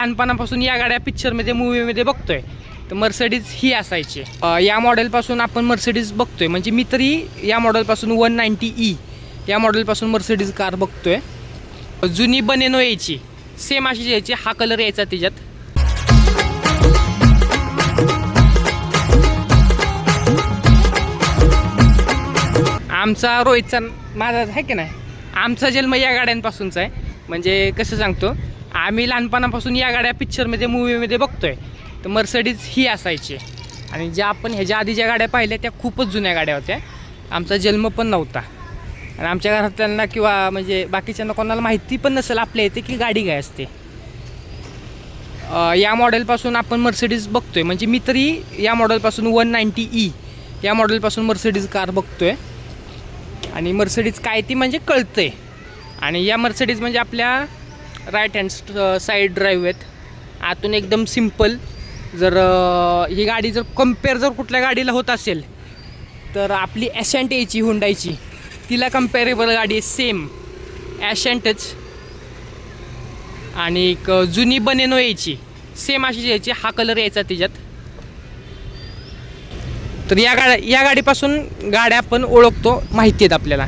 लहानपणापासून या गाड्या पिक्चरमध्ये मूवीमध्ये बघतोय. तर मर्सडीज ही असायची. या मॉडेलपासून आपण मर्सडीज बघतोय. म्हणजे मी तरी या मॉडेलपासून वन नाईन्टी ई या मॉडेलपासून मर्सडीज कार बघतोय. जुनी बनेनो यायची. सेम अशी यायची. हा कलर यायचा त्याच्यात. आमचा रोहितचा माझा आहे की नाही? आमचा जन्म या गाड्यांपासूनचा आहे. म्हणजे कसं सांगतो? आम्ही लहानपणापासून या गाड्या पिक्चरमध्ये मूवीमध्ये बघतोय. तर मर्सडीज ही असायची. आणि ज्या आपण ह्याच्या आधी ज्या गाड्या पाहिल्या त्या खूपच जुन्या गाड्या होत्या. आमचा जन्म पण नव्हता. आणि आमच्या घरातल्यांना किंवा म्हणजे बाकीच्यांना कोणाला माहिती पण नसेल आपल्या इथे की गाडी काय असते. या मॉडेलपासून आपण मर्सिडीज बघतोय. म्हणजे मी तरी या मॉडेलपासून वन नाईन्टी ई या मॉडेलपासून मर्सिडीज कार बघतोय. आणि मर्सिडीज काय ती म्हणजे कळतंय. आणि या मर्सिडीज म्हणजे आपल्या राईट हँड साईड ड्राईव्ह आहेत. आतून एकदम सिंपल जर ही गाडी जर कंपेअर जर कुठल्या गाडीला होत असेल तर आपली ॲशंट यायची हुंडायची तिला कम्पॅरेबल गाडी आहे सेम ॲशंटच आणि एक जुनी बनेनो यायची सेम अशी यायची हा कलर यायचा त्याच्यात तर या गाड्या या गाडीपासून गाड्या आपण ओळखतो माहिती आहेत आपल्याला.